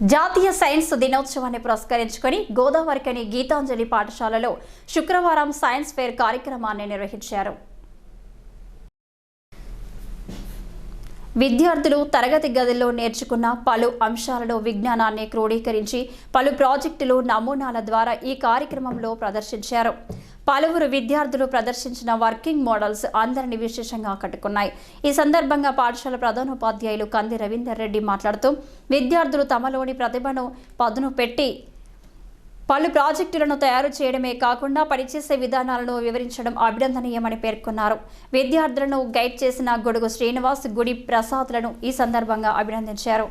జాతీయ సైన్స్ దినోత్సవాన్ని పురస్కరించుకొని గోదావరికని గీతాంజలి పాఠశాలలో శుక్రవారం సైన్స్ ఫేర్ కార్యక్రమాన్ని నిర్వహించారు. విద్యార్థులు తరగతి గదిలో నేర్చుకున్న పలు అంశాలలో విజ్ఞానాన్ని క్రోడీకరించి పలు ప్రాజెక్టులు నమూనాల ద్వారా ఈ కార్యక్రమంలో ప్రదర్శించారు. పలువురు విద్యార్థులు ప్రదర్శించిన వర్కింగ్ మోడల్స్ అందరిని విశేషంగా ఆకట్టుకున్నాయి. ఈ సందర్భంగా పాఠశాల ప్రధానోపాధ్యాయులు కంది రవీందర్ రెడ్డి మాట్లాడుతూ విద్యార్థులు తమలోని ప్రతిభను పదును పెట్టి పలు ప్రాజెక్టులను తయారు చేయడమే కాకుండా పనిచేసే విధానాలను వివరించడం అభినందనీయమని పేర్కొన్నారు. విద్యార్థులను గైడ్ చేసిన గొడుగు శ్రీనివాస్ గుడి ప్రసాద్లను ఈ సందర్భంగా అభినందించారు.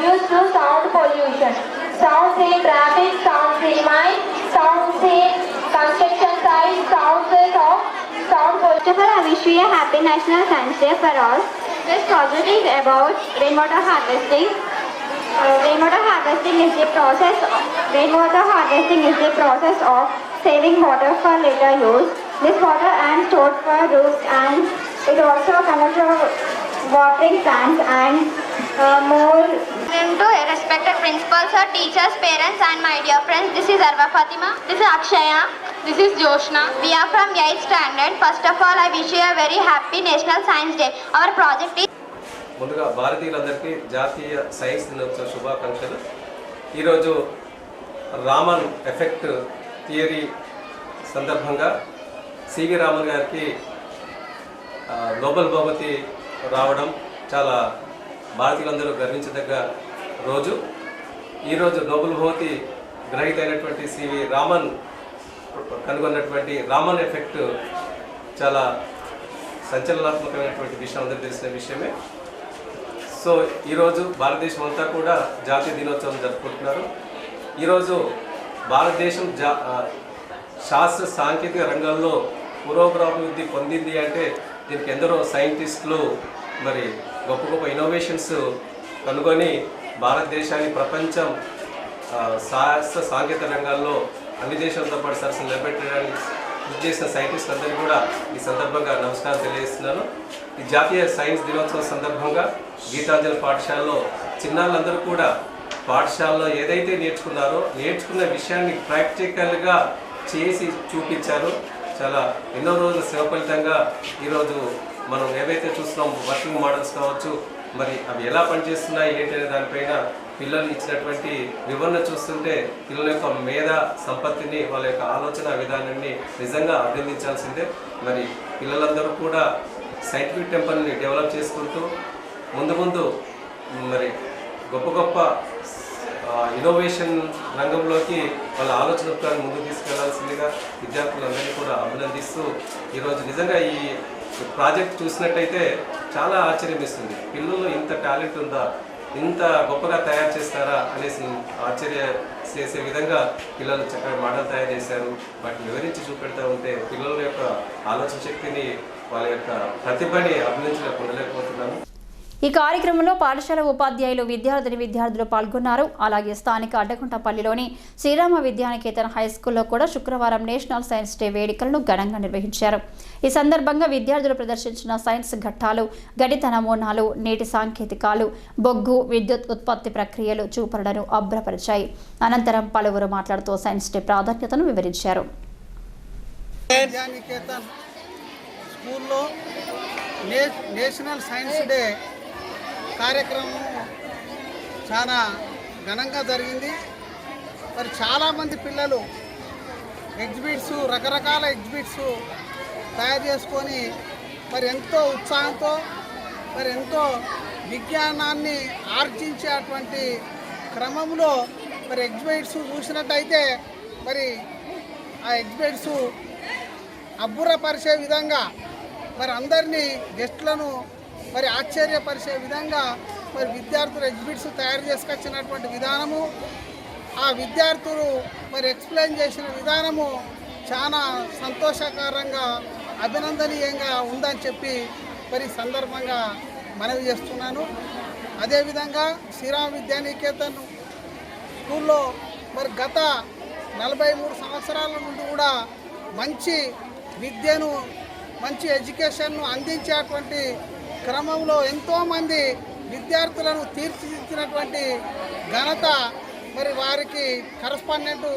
Produced to sound pollution. Sounds in traffic, sounds in mind, sounds in construction sites, sounds of sound pollution. First I wish you a happy National Science Day for all. This project is about rainwater harvesting. Uh, rainwater harvesting is the process. Of, rainwater harvesting is the process of saving water for later use. This water and stored for roots and it also connects to watering plants and uh, more to respected principals, or teachers, parents, and my dear friends. This is Arva Fatima. This is Akshaya. This is Joshna. We are from 8th standard. First of all, I wish you a very happy National Science Day. Our project is ముందుగా భారతీయులందరికీ జాతీయ science దినోత్సవ శుభాకాంక్షలు ఈరోజు Raman effect theory సందర్భంగా CV Raman గారికి Nobel బహుమతి రావడం చాలా భారతీయులందరూ గర్వించదగ్గ రోజు. ఈరోజు నోబెల్ బహుమతి గ్రహీత అయినటువంటి సివి రామన్ కనుగొన్నటువంటి రామన్ ఎఫెక్ట్ చాలా సంచలనాత్మకమైనటువంటి విషయం అందరూ తెలిసిన విషయమే. సో ఈరోజు భారతదేశం అంతా కూడా జాతీయ దినోత్సవం జరుపుకుంటున్నారు. ఈరోజు భారతదేశం జా శాస్త్ర సాంకేతిక రంగంలో పురోగరాభివృద్ధి పొందింది అంటే దీనికి ఎందరో సైంటిస్టులు మరి గొప్ప గొప్ప ఇన్నోవేషన్స్ కనుగొని భారతదేశాన్ని ప్రపంచం శాస్త్ర సాంకేతిక రంగాల్లో అన్ని దేశాలతో పాటు సరసన నిలబెట్టడానికి కృషి చేసిన సైంటిస్ట్ అందరికీ కూడా ఈ సందర్భంగా నమస్కారం తెలియజేస్తున్నాను. ఈ జాతీయ సైన్స్ దినోత్సవం సందర్భంగా గీతాంజలి పాఠశాలలో చిన్నారులందరూ కూడా పాఠశాలలో ఏదైతే నేర్చుకున్నారో నేర్చుకున్న విషయాన్ని ప్రాక్టికల్గా చేసి చూపించారు. చాలా ఎన్నో రోజుల శ్రమ ఫలితంగా ఈరోజు మనం ఏవైతే చూస్తున్నాం వర్కింగ్ మోడల్స్ కావచ్చు మరి అవి ఎలా పనిచేస్తున్నాయి ఏంటి అనే దానిపైన పిల్లలు ఇచ్చినటువంటి వివరణ చూస్తుంటే పిల్లల యొక్క మేధ సంపత్తిని వాళ్ళ యొక్క ఆలోచన విధానాన్ని నిజంగా అభినందించాల్సిందే. మరి పిల్లలందరూ కూడా సైంటిఫిక్ టెంపర్ని డెవలప్ చేసుకుంటూ ముందు ముందు మరి గొప్ప గొప్ప ఇన్నోవేషన్ రంగంలోకి వాళ్ళ ఆలోచన ముందుకు తీసుకెళ్ళాల్సిందిగా విద్యార్థులందరినీ కూడా అభినందిస్తూ ఈరోజు నిజంగా ఈ ప్రాజెక్ట్ చూసినట్టయితే చాలా ఆశ్చర్యం ఇస్తుంది పిల్లలు ఇంత టాలెంట్ ఉందా? ఇంత గొప్పగా తయారు చేస్తారా? అనేసి ఆశ్చర్య చేసే విధంగా పిల్లలు చక్కగా మోడల్ తయారు చేశారు. వాటిని వివరించి చూపెడతా ఉంటే పిల్లల యొక్క ఆలోచన శక్తిని వాళ్ళ యొక్క ప్రతిభని అభినంచలేక ఈ కార్యక్రమంలో పాఠశాల ఉపాధ్యాయులు విద్యార్థిని విద్యార్థులు పాల్గొన్నారు. అలాగే స్థానిక అడ్డకుంటపల్లిలోని శ్రీరామ విద్యానికేతన్ హై స్కూల్లో కూడా శుక్రవారం నేషనల్ సైన్స్ డే వేడుకలను ఘనంగా నిర్వహించారు. ఈ సందర్భంగా విద్యార్థులు ప్రదర్శించిన సైన్స్ ఘట్టాలు గణిత నమూనాలు నేటి సాంకేతికాలు బొగ్గు విద్యుత్ ఉత్పత్తి ప్రక్రియలు చూపరులను అభ్రపరిచాయి. అనంతరం పలువురు మాట్లాడుతూ సైన్స్ డే ప్రాధాన్యతను వివరించారు. స్కూల్లో నేషనల్ సైన్స్ డే కార్యక్రమం చాలా ఘనంగా జరిగింది. మరి చాలామంది పిల్లలు ఎగ్జిబిట్స్ రకరకాల ఎగ్జిబిట్స్ తయారు చేసుకొని మరి ఎంతో ఉత్సాహంతో మరి ఎంతో విజ్ఞానాన్ని ఆర్జించేటువంటి క్రమంలో మరి ఎగ్జిబిట్స్ చూసినట్టయితే మరి ఆ ఎగ్జిబిట్స్ అబ్బురపరిచే విధంగా మరి అందరినీ గెస్టులను మరి ఆశ్చర్యపరిచే విధంగా మరి విద్యార్థులు ఎగ్జిబిట్స్ తయారు చేసుకొచ్చినటువంటి విధానము ఆ విద్యార్థులు మరి ఎక్స్ప్లెయిన్ చేసిన విధానము చాలా సంతోషకరంగా అభినందనీయంగా ఉందని చెప్పి మరి సందర్భంగా మనవి చేస్తున్నాను. అదేవిధంగా శ్రీరామ విద్యానికేతన్ స్కూల్లో మరి గత నలభై మూడు సంవత్సరాల నుండి కూడా మంచి విద్యను మంచి ఎడ్యుకేషన్ను అందించేటువంటి క్రమంలో ఎంతోమంది విద్యార్థులను తీర్చిదిద్దినటువంటి ఘనత మరి వారికి కరస్పాండెంట్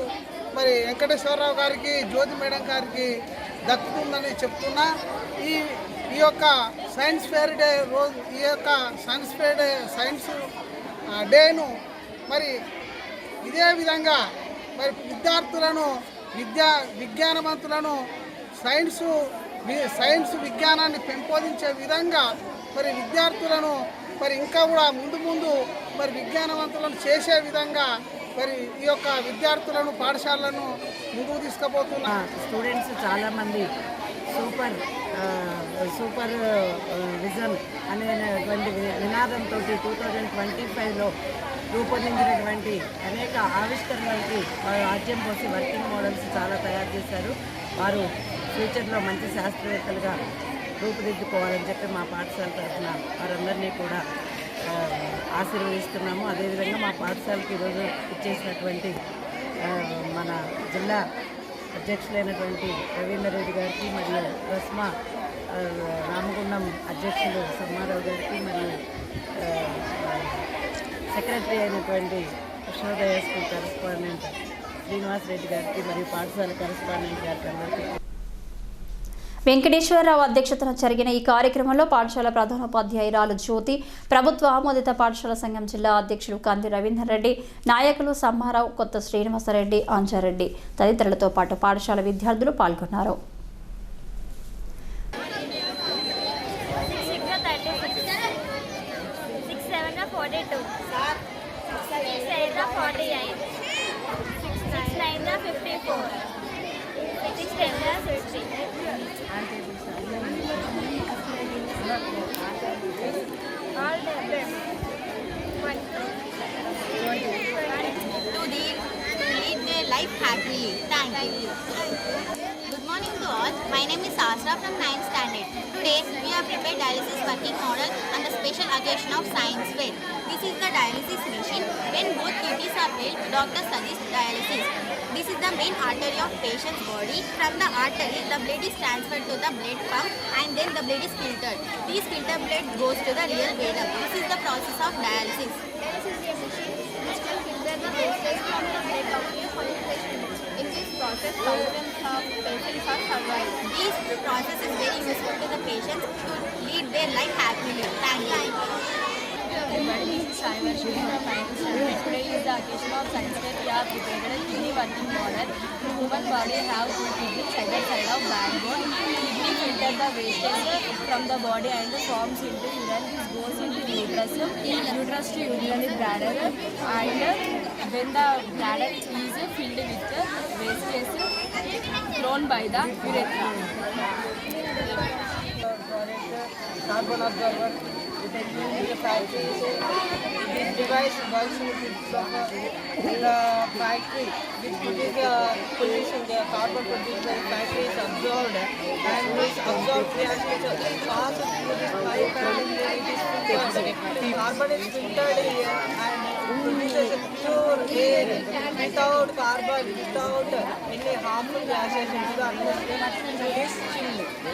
మరి వెంకటేశ్వరరావు గారికి జ్యోతి మేడం గారికి దక్కుతుందని చెప్తున్నా. ఈ ఈ యొక్క సైన్స్ ఫేర్ డే రోజు ఈ యొక్క సైన్స్ ఫేర్ డే సైన్స్ డేను మరి ఇదే విధంగా మరి విద్యార్థులను విద్యా విజ్ఞానవంతులను సైన్సు సైన్స్ విజ్ఞానాన్ని పెంపొందించే విధంగా మరి విద్యార్థులను మరి ఇంకా కూడా ముందు ముందు మరి విజ్ఞానవంతులను చేసే విధంగా మరి ఈ యొక్క విద్యార్థులను పాఠశాలను ముందుకు తీసుకుపోతున్నా. స్టూడెంట్స్ చాలామంది సూపర్ సూపర్ విజన్ అనేటువంటి వినాదంతో నినాదంతో టూ థౌజండ్ ట్వంటీ ఫైవ్లో రూపొందించినటువంటి అనేక ఆవిష్కరణలకి వారు ఆద్యం పోసి వర్కింగ్ మోడల్స్ చాలా తయారు చేశారు. వారు ఫ్యూచర్లో మంచి శాస్త్రవేత్తలుగా రూపుదిద్దుకోవాలని చెప్పి మా పాఠశాల తరఫున వారందరినీ కూడా ఆశీర్వదిస్తున్నాము. అదేవిధంగా మా పాఠశాలకి ఈరోజు ఇచ్చేసినటువంటి మన జిల్లా అధ్యక్షులైనటువంటి రవీందర్ రెడ్డి గారికి మరియు రస్మా రామగుండం అధ్యక్షులు సమ్మారావు గారికి మరియు సెక్రటరీ అయినటువంటి కృష్ణోదయ స్కూల్ కరస్పాండెంట్ శ్రీనివాస్ రెడ్డి గారికి మరియు పాఠశాల కరస్పాండెంట్ గారికి అందరికీ వెంకటేశ్వరరావు అధ్యక్షతన జరిగిన ఈ కార్యక్రమంలో పాఠశాల ప్రధానోపాధ్యాయురాలు జ్యోతి ప్రభుత్వ ఆమోదిత పాఠశాల సంఘం జిల్లా అధ్యక్షుడు కంది రవీందర్ రెడ్డి నాయకులు సమ్మారావు కొత్త శ్రీనివాసరెడ్డి ఆంజారెడ్డి తదితరులతో పాటు పాఠశాల విద్యార్థులు పాల్గొన్నారు Six thirty life happily. Thank you. Good morning to all. My name is Asra from 9th standard. Today we have prepared dialysis working model on the special occasion of Science Fair. Are failed, doctor suggests dialysis. This is the main artery of patient's body. From the artery, the blood is transferred to the blood pump and then the blood is filtered. This filtered blood goes to the real venom. This is the process of dialysis. This is a machine which can filter the wastage from the blood of a whole patient. In this process, thousands of patients are survived. This process is very useful to the patients to lead their life happily. Thank you. Everybody. This is Sai Varshini from 9th standard. Today is the occasion of Science Fair. We have prepared a kidney working model. Human body have two kidneys either side of backbone. Kidney filter the wastage from the body and forms into urine. This goes into uterus. Uterus to urinary bladder and when the bladder is filled with the wastage thrown by the urethra. carbon absorber with a. This device works with the factory which the pollution, the carbon produced by factory is absorbed and this absorbed reaction is passed through this pipe and it is. Carbon is filtered and produces a pure air without carbon, without any harmful gases into the atmosphere.